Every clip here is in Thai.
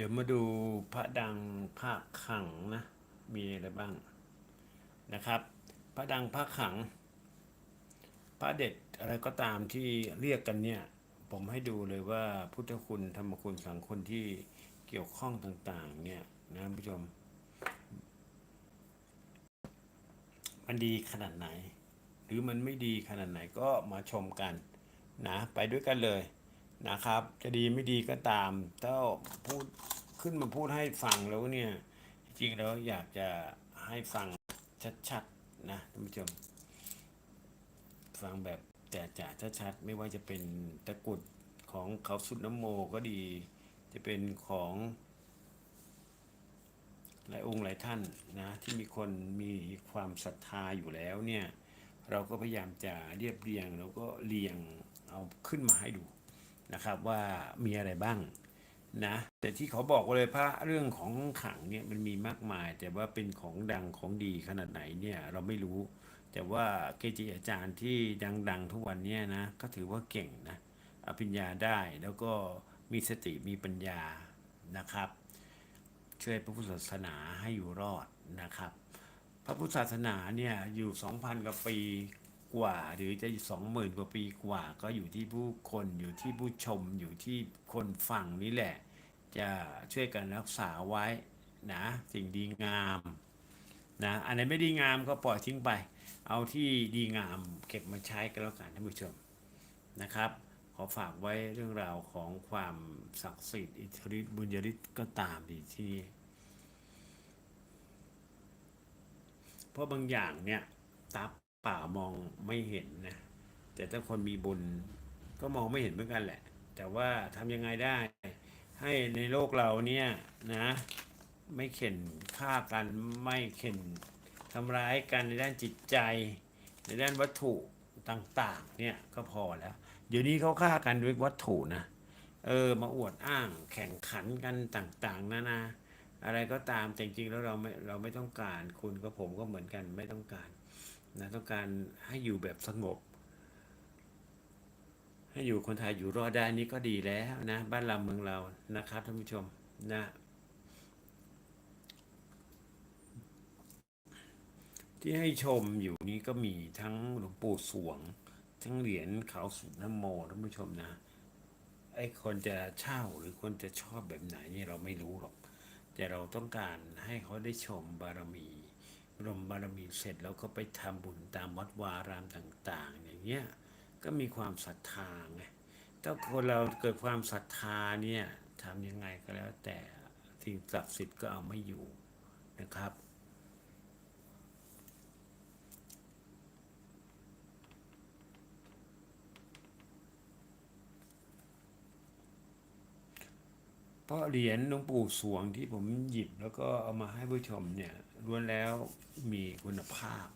ดี๋ยวมาดูพระดังพระขังนะ มีอะไรบ้างนะครับ พระดังพระขัง พระเด็ดอะไรก็ตามที่เรียกกันเนี่ย ผมให้ดูเลยว่าพุทธคุณธรรมคุณสังคุณที่เกี่ยวข้องต่าง ๆ เนี่ยนะผู้ชม มันดีขนาดไหน หรือมันไม่ดีขนาดไหนก็มาชมกันนะ ไปด้วยกันเลย นะครับ จะดีไม่ดีก็ตาม ถ้าพูดขึ้นมาพูดให้ฟังแล้วเนี่ย จริงๆแล้วอยากจะให้ฟังชัดๆนะท่านผู้ชม ฟังแบบแต่จ่าชัดๆไม่ว่าจะเป็นตะกรุดของเขาสุดน้ำโมก็ดี จะเป็นของหลายองค์หลายท่านนะที่มีคนมีความศรัทธาอยู่แล้วเนี่ย เราก็พยายามจะเรียบเรียงแล้วก็เรียงเอาขึ้นมาให้ดู นะครับว่ามีอะไรบ้างนะแต่ที่เขาบอกเลยพระเรื่องของขังเนี่ยมันมีมากมาย แต่ว่าเป็นของดังของดีขนาดไหนเนี่ยเราไม่รู้ แต่ว่าเกจิอาจารย์ที่ดัง ๆ ทุกวันเนี้นะก็ถือว่าเก่งนะอภิญญาได้แล้วก็มีสติมีปัญญานะครับ ช่วยพระพุทธศาสนาให้อยู่รอดนะครับ พระพุทธศาสนาเนี่ยอยู่ 2,000 กว่าปี กว่า หรือจะสองหมื่นกว่าปีกว่า ก็อยู่ที่ผู้คนอยู่ที่ผู้ชมอยู่ที่คนฟังนี่แหละ จะช่วยกันรักษาไว้นะสิ่งดีงามนะอันไหนไม่ดีงามก็ปล่อยทิ้งไป เอาที่ดีงามเก็บมาใช้กันแล้วกันท่านผู้ชมนะครับ ขอฝากไว้เรื่องราวของความศักดิ์สิทธิ์อิทธิฤทธิ์บุญยฤทธิ์ก็ตามดีที่นี่เพราะบางอย่างเนี่ยตาเป่ามองไม่เห็นนะ แต่ถ้าคนมีบุญก็มองไม่เห็นเหมือนกันแหละ แต่ว่าทำยังไงได้ ให้ในโลกเราเนี่ยนะ ไม่เข็นฆ่ากันไม่เข็นทำร้ายกันในด้านจิตใจ ในด้านวัตถุต่างๆ เนี่ยก็พอแล้ว เดี๋ยวนี้เขาฆ่ากันด้วยวัตถุนะเออมาอวดอ้างแข่งขันกันต่างๆนานาอะไรก็ตามแต่จริงๆแล้วเราไม่เราไม่ต้องการคุณกับผมก็เหมือนกันไม่ต้องการ นะต้องการให้อยู่แบบสงบ ให้อยู่คนไทยอยู่รอดได้นี่ก็ดีแล้วนะบ้านเราเมืองเรานะครับท่านผู้ชมนะที่ให้ชมอยู่นี้ก็มีทั้งหลวงปู่สวง ทั้งเหรียญขาวสุดน้ำโมท่านผู้ชมนะไอ้คนจะเช่าหรือคนจะชอบแบบไหนนี่เราไม่รู้หรอก แต่เราต้องการให้เขาได้ชมบารมี รมบารมีเสร็จแล้วก็ไปทำบุญตามวัดวารามต่าง ๆ อย่างเงี้ยก็มีความศรัทธาไงถ้าคนเราเกิดความศรัทธาเนี่ยทำยังไงก็แล้วแต่สิ่งศักดิ์สิทธิ์ก็เอาไม่อยู่นะครับเพราะเหรียญหลวงปู่สวงที่ผมหยิบแล้วก็เอามาให้ผู้ชมเนี่ย ล้วนแล้วมีคุณภาพ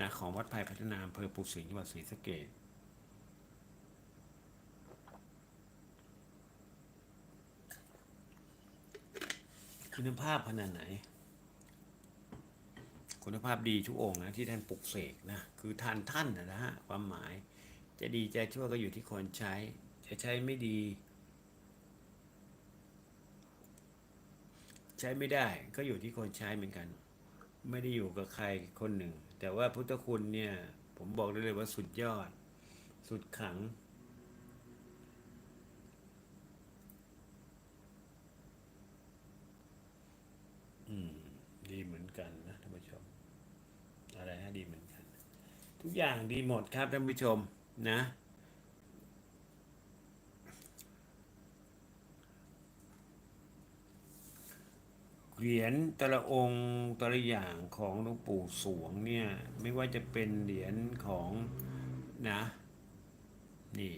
นะของวัดไผ่พัฒนาอำเภอปุสิงห์จังหวัดศรีสะเกษคุณภาพขนาดไหน คุณภาพดีทุกองนะที่ท่านปลุกเสกนะคือทานท่านนะนะฮะความหมาย จะดีจะชั่วก็อยู่ที่คนใช้ จะใช้ไม่ดี ใช้ไม่ได้ก็อยู่ที่คนใช้เหมือนกัน ไม่ได้อยู่กับใครคนหนึ่ง แต่ว่าพุทธคุณเนี่ย ผมบอกได้เลยว่าสุดยอด สุดขังอืมดีเหมือนกันนะท่านผู้ชม อะไรนะดีเหมือนกัน ทุกอย่างดีหมดครับท่านผู้ชมนะ เหรียญแต่ละองค์แต่ละอย่างของหลวงปู่สวงเนี่ย ไม่ว่าจะเป็นเหรียญของนะนี่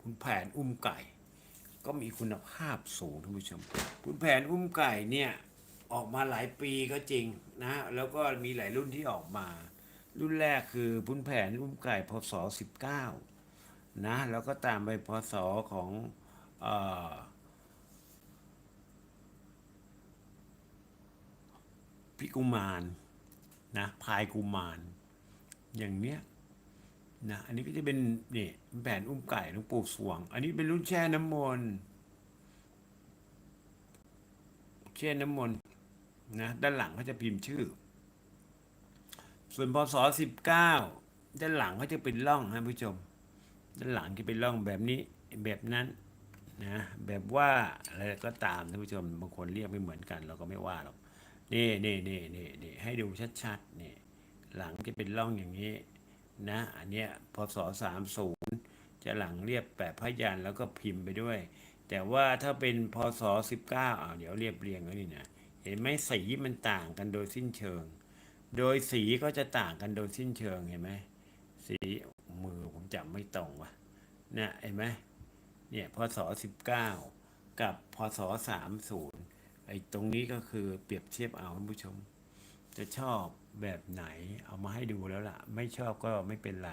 คุณแผนอุ้มไก่ ก็มีคุณภาพสูงท่านผู้ชมคุณแผนอุ้มไก่เนี่ยออกมาหลายปีก็จริงนะ แล้วก็มีหลายรุ่นที่ออกมา รุ่นแรกคือพุนแผนอุ้มไก่พศ19นะแล้วก็ตามไปพศของเอ่อ พิกุมารนะพายกุมาร อย่างเนี้ยนะอันนี้ก็จะเป็นนี่แผ่นอุ้มไก่หลวงปู่สวง อันนี้เป็นรุ่นแช่น้ำมนต์แช่น้ำมนต์นะด้านหลังเขาจะพิมพ์ชื่อ ส่วนพศสิบเก้าด้านหลังเขาจะเป็นร่องนะผู้ชม ด้านหลังจะเป็นร่องแบบนี้แบบนั้นนะแบบว่าอะไรก็ตามท่านผู้ชมบางคนเรียกไม่เหมือนกัน เราก็ไม่ว่าหรอก นี่นี่นี่นี่นี่ให้ดูชัดๆนี่หลังจะเป็นร่องอย่างนี้นะอันเนี้ยพศสามศูนย์จะหลังเรียบแปะพยัญชนแล้วก็พิมพ์ไปด้วย แต่ว่าถ้าเป็นพศสิบเก้าอ่าเดี๋ยวเรียบเรียงแล้วนี่นะเห็นไหมสีมันต่างกันโดยสิ้นเชิง โดยสีก็จะต่างกันโดยสิ้นเชิงเห็นไหมสีมือผมจำไม่ตรงว่ะเนี่ยเห็นไหมเนี่ยพศสิบเก้ากับพศสามศูนย์ ไอ้ตรงนี้ก็คือเปรียบเทียบเอาท่านผู้ชม จะชอบแบบไหนเอามาให้ดูแล้วล่ะ ไม่ชอบก็ไม่เป็นไร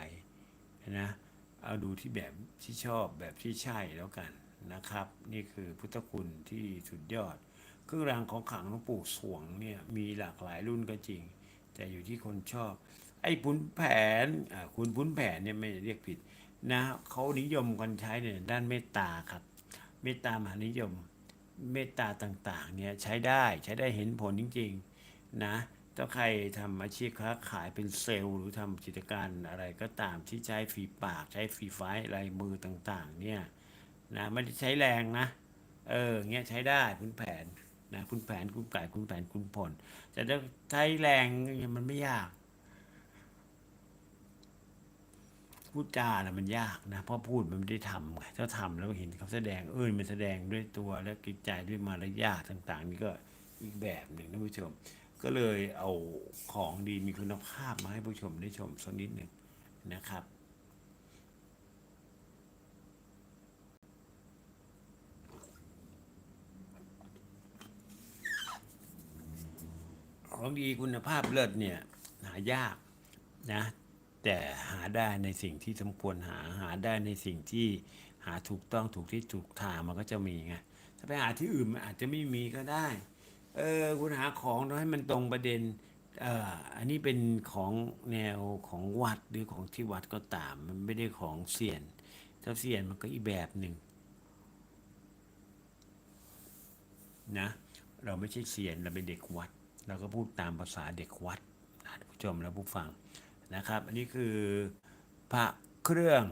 นะ เอาดูที่แบบที่ชอบแบบที่ใช่แล้วกันนะครับ นี่คือพุทธคุณที่สุดยอด เครื่องรางของขลังหลวงปู่สวงเนี่ยมีหลากหลายรุ่นก็จริง แต่อยู่ที่คนชอบ ไอ้พุนแผนอ่าคุณพุนแผนเนี่ยไม่ได้เรียกผิดนะเขานิยมกันใช้เนี่ยด้านเมตตาครับ เมตตามหานิยม เมตตาต่างๆเนี่ยใช้ได้ใช้ได้เห็นผลจริงๆนะถ้าใครทำอาชีพค้าขายเป็นเซลล์หรือทำกิจการอะไรก็ตามที่ใช้ฝีปากใช้ฝีไฟลายมือต่างๆเนี่ยนะไม่ได้ใช้แรงนะ เออเงี้ยใช้ได้คุณแผนนะคุณแผนคุณไก่คุณแผนคุณผลแต่ถ้าใช้แรงมันไม่ยาก พูดจาน่ะมันยากนะเพราะพูดมันไม่ได้ทำไงถ้าทำแล้วเห็นเขาแสดงเออมันแสดงด้วยตัวและกิจใจด้วยมารยาทต่างๆ นี่ก็อีกแบบหนึ่งนะผู้ชม ก็เลยเอาของดีมีคุณภาพมาให้ผู้ชมได้ชมสักนิดหนึ่งนะครับของดีคุณภาพเลิศเนี่ยหายากนะ แต่หาได้ในสิ่งที่สมควรหาหาได้ในสิ่งที่หาถูกต้องถูกที่ถูกทางมันก็จะมีไงถ้าไปหาที่อื่นมันอาจจะไม่มีก็ได้ เออคุณหาของต้องให้มันตรงประเด็นเอออันนี้เป็นของแนวของวัดหรือของที่วัดก็ตาม มันไม่ได้ของเสียน ถ้าเสียนมันก็อีกแบบหนึ่งนะเราไม่ใช่เสียนเราเป็นเด็กวัดเราก็พูดตามภาษาเด็กวัดนะท่านผู้ชมและผู้ฟัง นะครับ อันนี้คือพระเครื่อง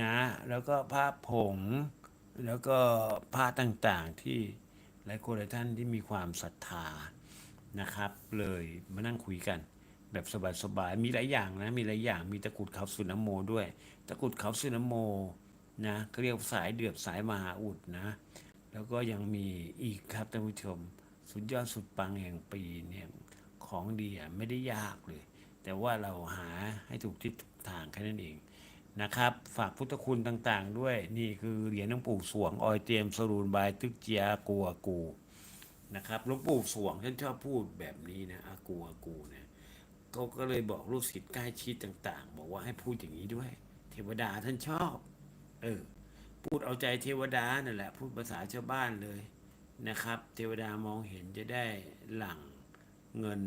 นะแล้วก็พระผง แล้วก็พระต่างๆที่หลายคนหลายท่านที่มีความศรัทธานะครับ เลยมานั่งคุยกัน แบบสบายๆมีหลายอย่างนะมีหลายอย่างมีตะกุดเขาสุนโมด้วย ตะกุดเขาสุนโมนะเขาเรียกสายเดือบสายมหาอุดนะ แล้วก็ยังมีอีกครับท่านผู้ชม สุดยอดสุดปังแห่งปีเนี่ยของดีอะไม่ได้ยากเลย แต่ว่าเราหาให้ถูกทิศทางแค่นั้นเองนะครับ ฝากพุทธคุณต่างๆ ด้วยนี่คือเหรียญหลวงปู่สวงออยเตรียมสรูนบายตึกเจียอากูอากูนะครับหลวงปู่สวงท่านชอบพูดแบบนี้นะอากูอากูเนี่ยเขาก็เลยบอกลูกศิษย์ใกล้ชิดต่าง ๆ บอกว่าให้พูดอย่างนี้ด้วย เทวดาท่านชอบ เออ พูดเอาใจเทวดานั่นแหละ พูดภาษาชาวบ้านเลยนะครับ เทวดามองเห็นจะได้หลั่งเงิน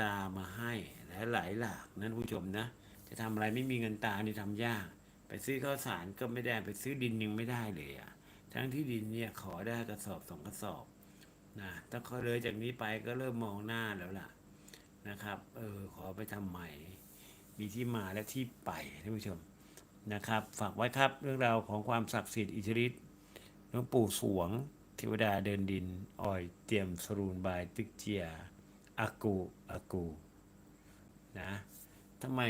ตามาให้ หลายหลายๆหลากนั้นผู้ชมนะ จะทำอะไรไม่มีเงินตานี่ทำยาก ไปซื้อข้าวสารก็ไม่ได้ไปซื้อดินยังไม่ได้เลยอะทั้งที่ดินเนี่ยขอได้กระสอบสองกระสอบนะถ้าเขาเลยจากนี้ไปก็เริ่มมองหน้าแล้วล่ะนะครับ เออขอไปทำใหม่ มีที่มาและที่ไปท่านผู้ชมนะครับ ฝากไว้ครับเรื่องราวของความศักดิ์สิทธิ์อิทธิฤทธิ์หลวงปู่สวงเทวดาเดินดินออยเตรียมสรูนบายตึกเจียอากูอากู นะทำไม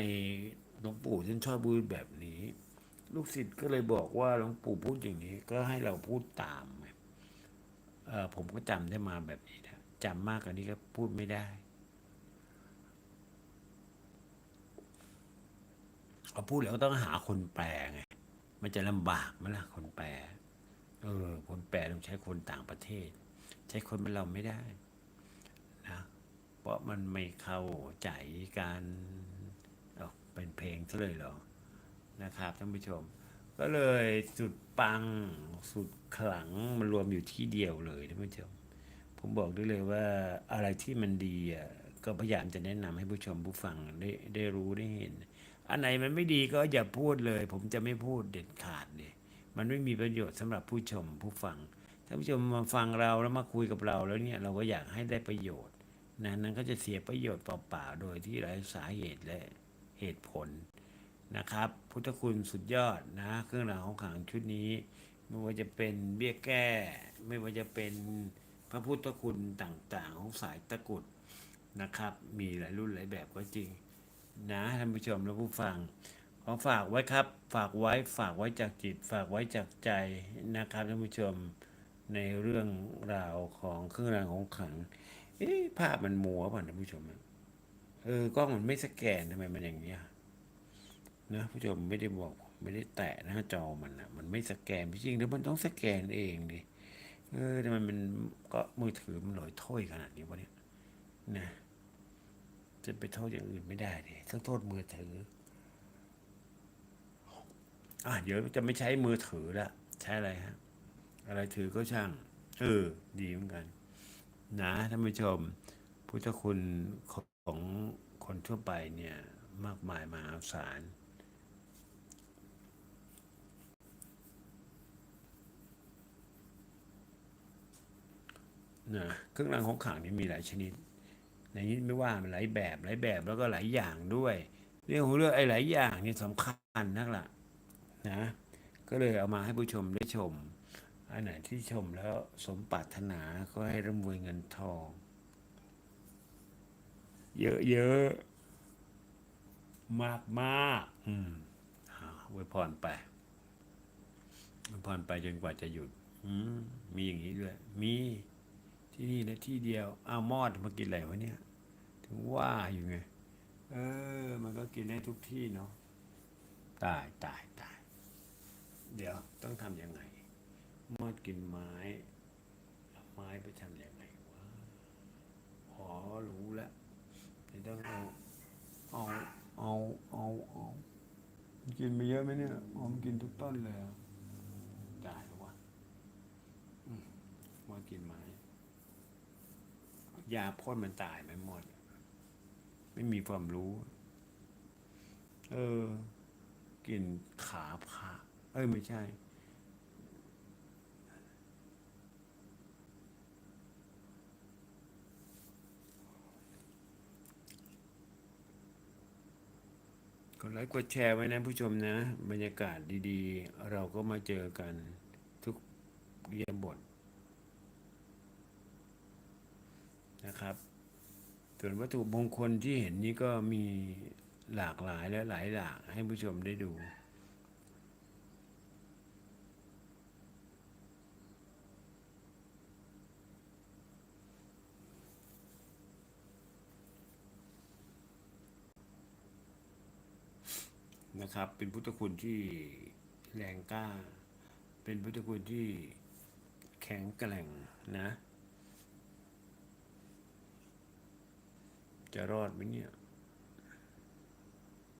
หลวงปู่ท่านชอบพูดแบบนี้ ลูกศิษย์ก็เลยบอกว่าหลวงปู่พูดอย่างนี้ ก็ให้เราพูดตามเออผมก็จำได้มาแบบนี้นะจำมากกว่านี้ก็พูดไม่ได้พอพูดแล้วก็ต้องหาคนแปลไง มันจะลำบากไหมล่ะคนแปล เออ คนแปลต้องใช้คนต่างประเทศ ใช้คนเป็นเราไม่ได้ เพราะมันไม่เข้าใจการเอาเป็นเพลงซะเลยเหรอ นะครับท่านผู้ชม ก็เลยสุดปังสุดขลังมันรวมอยู่ที่เดียวเลยท่านผู้ชม ผมบอกได้เลยว่าอะไรที่มันดีอะก็พยายามจะแนะนำให้ผู้ชมผู้ฟังได้ได้รู้ได้เห็น อันไหนมันไม่ดีก็อย่าพูดเลย ผมจะไม่พูดเด็ดขาดเลยมันไม่มีประโยชน์สำหรับผู้ชมผู้ฟังถ้าผู้ชมมาฟังเราแล้วมาคุยกับเราแล้วเนี่ยเราก็อยากให้ได้ประโยชน์ นะนั้นก็จะเสียประโยชน์เปล่าๆ โดยที่ไร้สาเหตุและเหตุผลนะครับ พุทธคุณสุดยอดนะเครื่องรางของขลังชุดนี้ ไม่ว่าจะเป็นเบี้ยแก้ ไม่ว่าจะเป็นพระพุทธคุณต่างๆ ของสายตะกุดนะครับ มีหลายรุ่นหลายแบบก็จริง นะท่านผู้ชมและผู้ฟังขอฝากไว้ครับ ฝากไว้ฝากไว้จากจิต ฝากไว้จากใจนะครับท่านผู้ชมในเรื่องราวของเครื่องรางของขลัง เอ๊ะภาพมันมัวป่ะท่านผู้ชมเออกล้องมันไม่สแกนทำไมมันอย่างเงี้ยนะผู้ชมไม่ได้บอกไม่ได้แตะหน้าจอมันนะมันไม่สแกนจริงๆแล้วมันต้องสแกนเองดิเออทำไมมันก็มือถือมันลอยถ้อยขนาดนี้วะเนี่ยนะจะไปโทษอย่างอื่นไม่ได้ดิต้องโทษมือถืออะเดี๋ยวจะไม่ใช้มือถือละใช้อะไรฮะ อะไรถือก็ช่าง เออ ดีเหมือนกัน นะท่านผู้ชม พุทธคุณของคนทั่วไปเนี่ยมากมายมหาศาลนะเครื่องรางของขลังนี่มีหลายชนิด ในนี้ไม่ว่ามันหลายแบบหลายแบบแล้วก็หลายอย่างด้วย เรื่องของเรื่องไอ้หลายอย่างนี่สำคัญนักล่ะนะ ก็เลยเอามาให้ผู้ชมได้ชม อันไหนที่ชมแล้วสมปรารถนาก็ให้ร่ำรวยเงินทอง เยอะๆ มากมากๆอืมอ่าอวยพรไปอวยพรไปจนกว่าจะหยุด อืมมีอย่างนี้ด้วย มีที่นี่นะที่เดียว อ้าวมอดมากินอะไรวะเนี่ย ถึงว่าอยู่ไง เออ มันก็กินได้ทุกที่เนาะ ตายตายตาย เดี๋ยวต้องทำยังไง มอดกินไม้เอาไม้ไปทำยังไงวะอ๋อรู้แล้วเดี๋ยวต้องเอาเอาเอาเอาเอามันกินไปเยอะไหมเนี่ยอ๋อมันกินทุกต้นเลยอะตายแล้ววะอืมมอดกินไม้ยาพ่นมันตายไหมมอดไม่มีความรู้ เออ กินขาพระเอ้ย ไม่ใช่ ไลค์กดแชร์ไว้นะผู้ชมนะ บรรยากาศดีๆ เราก็มาเจอกันทุกเรียนบทนะครับส่วนวัตถุมงคลที่เห็นนี้ก็มีหลากหลายและหลายหลากให้ผู้ชมได้ดู นะครับ เป็นพุทธคุณที่แรงกล้า เป็นพุทธคุณที่แข็งแกร่งนะ จะรอดไหมเนี่ย